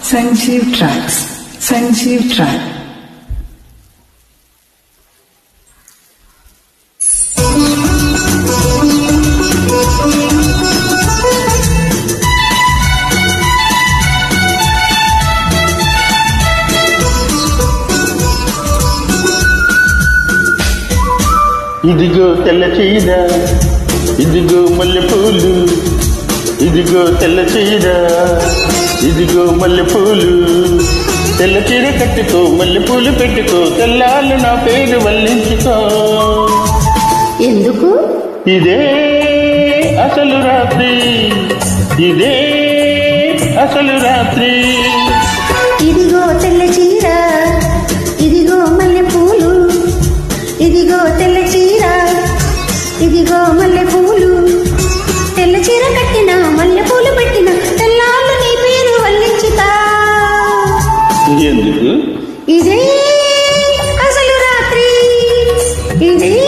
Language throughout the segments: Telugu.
సంజీవ్ ట్రాక్స్ సంజీవ్ ట్రాక్ ఇదిగో తెల్ల చీర ఇదిగో మల్లెపూలు ఇదిగో తెల్ల చీర ఇదిగో మల్లెపూలు. తెల్ల చీర కట్టుకో మల్లెపూలు పెట్టుకో తెల్లాళ్ళు నా పేరు వల్లించుకో ఎందుకు? ఇదే అసలు రాత్రి ఇదే అసలు రాత్రి. ఇదిగో తెల్ల చీర ఇదే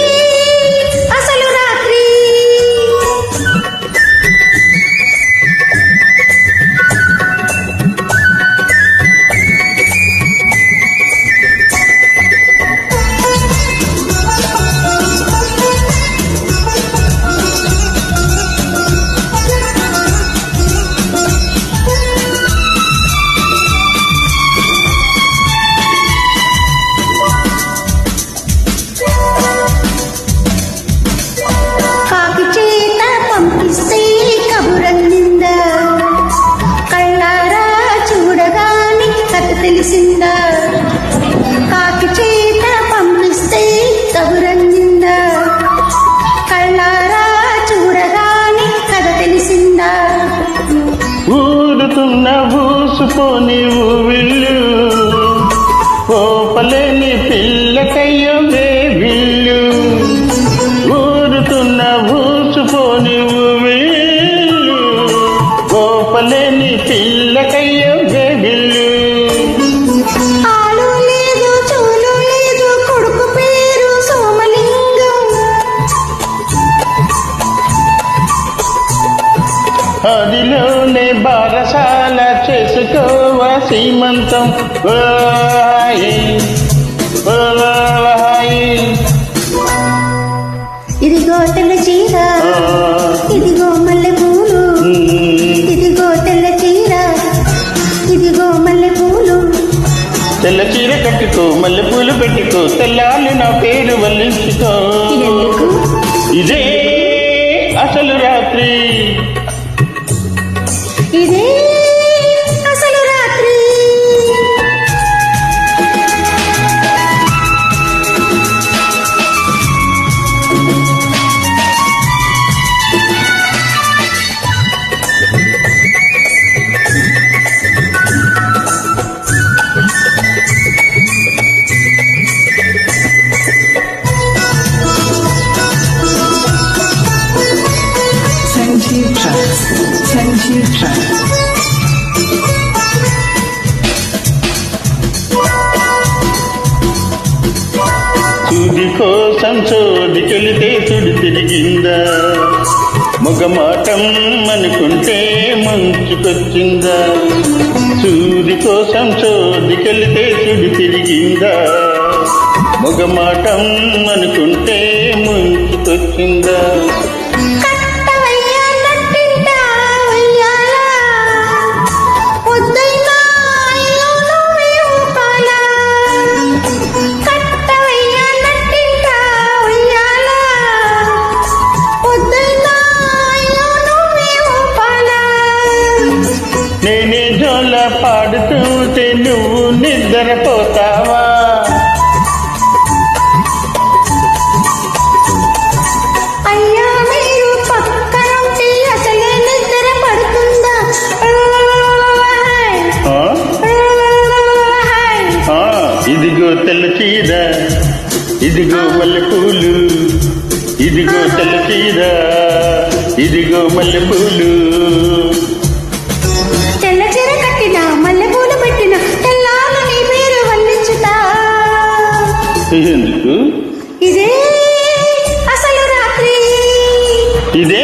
పో నీవు విల్లు? కోపలేని పిల్లకయ్యో విల్లు. ఊరుతున్న ఊసుకొని విల్లు. కోపలేని పిల్లకయ్యో అదిలోనే బారసాల చేసుకోవా సీమంతం. ఇదిగో తెల్ల చీర ఇదిగో మల్లె పూలు. ఇదిగో తెల్ల చీర ఇదిగో మల్లె పూలు. తెల్ల చీర కట్టుకో మల్లెపూలు పెట్టుకో తెల్లాలి నా పేరు వల్లించుకో. ఇదే అసలు రాత్రి. కోసం చోదికెళితే చుడి తిరిగిందా మొగమాటం అనుకుంటే మంచుకొచ్చిందా? సూది కోసం చోదికెళితే చుడి తిరిగిందా మొగమాటం అనుకుంటే ముంచుకొచ్చిందా? నిద్రపోతావా అయ్యా మీరు పక్కనుంటే అసలే నిద్ర పడుతుందా? ఆ? ఆ, ఇదిగో తెల్ల చీర ఇదిగో మల్లెపూలు ఇదిగో తెల్ల చీర ఇదిగో మల్లెపూలు. ಇದೇ